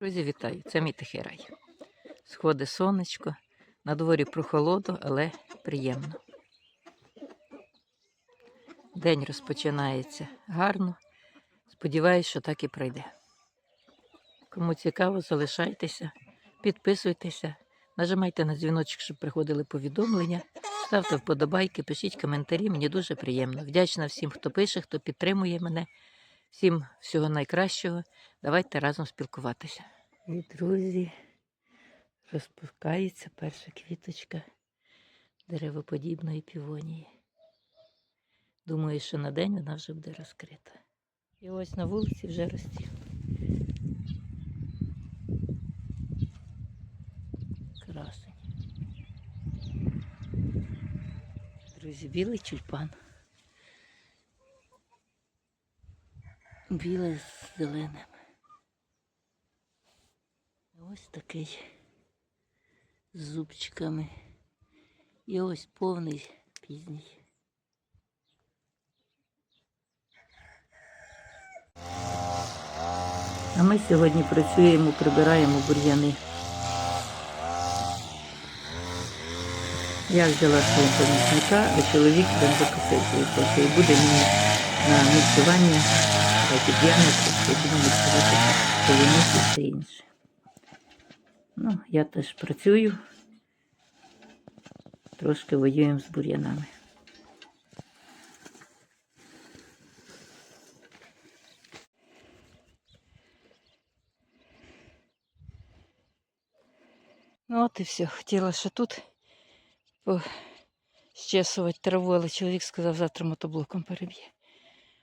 Друзі, вітаю! Це мій тихий рай. Сходи сонечко, на дворі прохолоду, але приємно. День розпочинається гарно. Сподіваюсь, що так і пройде. Кому цікаво, залишайтеся, підписуйтеся, нажимайте на дзвіночок, щоб приходили повідомлення. Ставте вподобайки, пишіть коментарі, мені дуже приємно. Вдячна всім, хто пише, хто підтримує мене. Всім всього найкращого. Давайте разом спілкуватися. І, друзі, розпускається перша квіточка деревоподібної півонії. Думаю, що на день вона вже буде розкрита. І ось на вулиці вже розцвіла. Красень. Друзі, білий тюльпан. Біле з зеленим. Ось такий з зубчиками. І ось повний пізній. А ми сьогодні працюємо, прибираємо бур'яни. Я взяла свого помічника, а чоловік бензокосити. І буде мені на мульчування під'ємниці, що буду мульчувати полуниці і все інше. Ну, я теж працюю, трошки воюємо з бур'янами. Ну от і все. Хотіла ще тут щесувати траву, але чоловік сказав, завтра мотоблоком переб'є.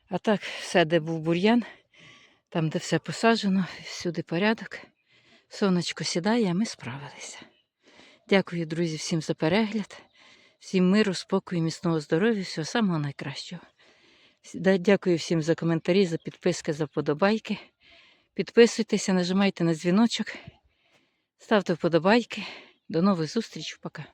А так, все, де був бур'ян, там, де все посаджено, всюди порядок. Сонечко сідає, а ми справилися. Дякую, друзі, всім за перегляд, всім миру, спокою, міцного здоров'я, всього самого найкращого. Дякую всім за коментарі, за підписки, за вподобайки. Підписуйтеся, нажимайте на дзвіночок, ставте вподобайки. До нових зустрічей, пока.